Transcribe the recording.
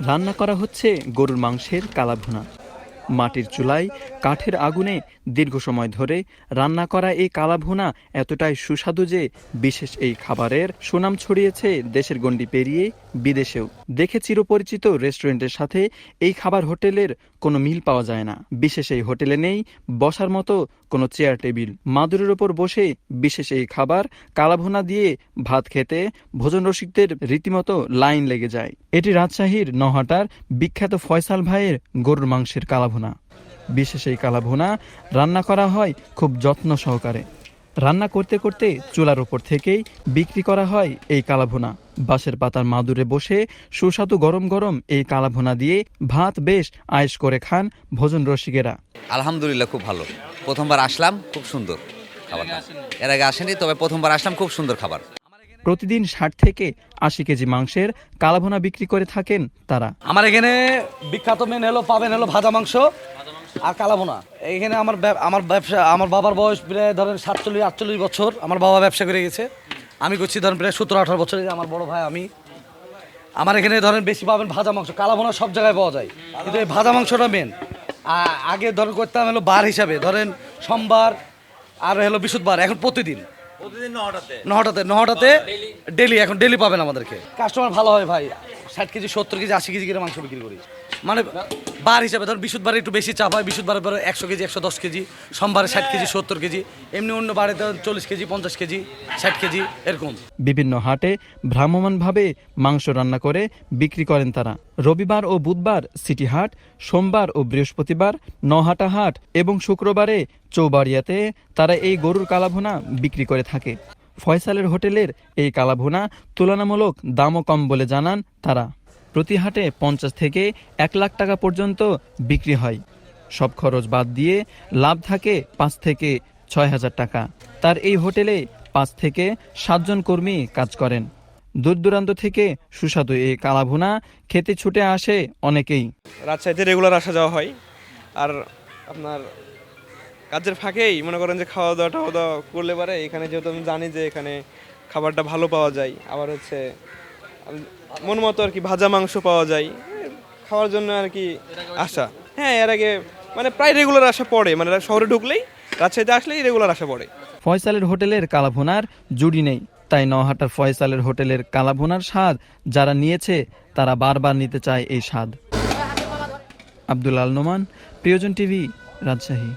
রান্না করা হচ্ছে গরুর মাংসের কালাভুনা। মাটির চুলায় কাঠের আগুনে দীর্ঘ সময় ধরে রান্না করা এই কালাভুনা এতটাই সুস্বাদু যে বিশেষ এই খাবারের সুনাম ছড়িয়েছে দেশের গণ্ডি পেরিয়ে বিদেশেও। দেখে চিরপরিচিত রেস্টুরেন্টের সাথে এই খাবার হোটেলের কোনো মিল পাওয়া যায় না। বিশেষ এই হোটেলে নেই বসার মতো কোনো চেয়ার টেবিল। মাদুরের ওপর বসে বিশেষ এই খাবার কালাভুনা দিয়ে ভাত খেতে ভোজন রসিকদের রীতিমতো লাইন লেগে যায়। এটি রাজশাহীর নহাটার বিখ্যাত ফয়সাল ভাইয়ের গরুর মাংসের কালাভুনা। বিশেষ এই কালাভুনা রান্না করা হয় খুব যত্ন সহকারে। রান্না করতে করতে চুলার ওপর থেকেই বিক্রি করা হয় এই কালাভুনা। বাঁশের পাতার মাদুরে বসে সুস্বাদু গরম গরম এই কালাভোনা দিয়ে ভাত বেশ আয়েস করে খান ভোজন রসিকেরা। আলহামদুলিল্লাহ খুব ভালো। প্রথমবার আসলাম খুব সুন্দর খাবারটা। এর আগে আসেনি তবে প্রথমবার আসলাম খুব সুন্দর খাবার। প্রতিদিন ষাট থেকে আশি কেজি মাংসের কালাভোনা বিক্রি করে থাকেন তারা। আমার এখানে বিখ্যাত মেন হলো পাবেন হলো ভাজা মাংস আর কালাভোনা। এখানে আমার ব্যব- আমার ব্যবসা আমার বাবার বয়স প্রায় ধরেন সাতচল্লিশ আটচল্লিশ বছর আমার বাবা ব্যবসা করে গেছে। আমি করছি ধরেন প্রায় সতেরো আঠারো বছর আমার বড় ভাই আমি। আমার এখানে ধরেন বেশি পাবেন ভাজা মাংস কালাবোনা সব জায়গায় পাওয়া যায়। কিন্তু এই ভাজা মাংসটা মেন আগে ধরেন করতাম হলো বার হিসাবে ধরেন সোমবার আর হলো বৃহস্পতিবার এখন প্রতিদিন। নহটাতে নহটাতে ডেলি এখন ডেলি পাবেন আমাদেরকে। কাস্টমার ভালো হয় ভাই ষাট কেজি সত্তর কেজি আশি কেজি করে মাংস বিক্রি করি। মানে বার হিসাবে ধর বিশুদ্ধবারে একটু বেশি চাপ হয় বিশুদ্ধবারে পরে একশো কেজি, একশো দশ কেজি, সোমবারে ষাট কেজি, সত্তর কেজি, এমনি অন্য বারে ধর চল্লিশ কেজি, পঞ্চাশ কেজি, ষাট কেজি, এরকম। বিভিন্ন হাটে ভ্রাম্যমাণভাবে মাংস রান্না করে বিক্রি করেন তারা। রবিবার ও বুধবার সিটি হাট, সোমবার ও বৃহস্পতিবার নহাটা হাট এবং শুক্রবারে চৌবাড়িয়াতে তারা এই গরুর কালাভুনা বিক্রি করে থাকে। ফয়সালের হোটেলের এই কালাভুনা তুলনামূলক দামও কম বলে জানান তারা। প্রতি হাটে পঞ্চাশ থেকে এক লাখ টাকা পর্যন্ত বিক্রি হয়। সব খরচ বাদ দিয়ে লাভ থাকে পাঁচ থেকে ছয় হাজার টাকা। তার এই হোটেলে পাঁচ থেকে সাতজন কর্মী কাজ করেন। দূর দূরান্ত থেকে সুস্বাদু এই কালাভুনা খেতে ছুটে আসে অনেকেই। রাজশাহীতে রেগুলার আসা যাওয়া হয়। আর আপনার কাজের ফাঁকেই মনে করেন যে খাওয়া দাওয়া টাওয়া দাওয়া করলে পারে। এখানে যেহেতু আমি জানি যে এখানে খাবারটা ভালো পাওয়া যায়। আবার হচ্ছে মন মতো আর কি ভাজা মাংস পাওয়া যায়। খাওয়ার জন্য আর কি আসা হ্যাঁ এর আগে মানে প্রায় রেগুলার আসা পড়ে। মানে শহরে ঢুকলেই, রাজশাহীতে আসলেই রেগুলার আসা পড়ে। ফয়সালের হোটেলের কালাভুনার জুড়ি নেই। তাই নহাটার ফয়সালের হোটেলের কালাভুনার স্বাদ যারা নিয়েছে, তারা বারবার নিতে চায় এই স্বাদ। আব্দুল আল নোমান প্রিয়জন টিভি, রাজশাহী।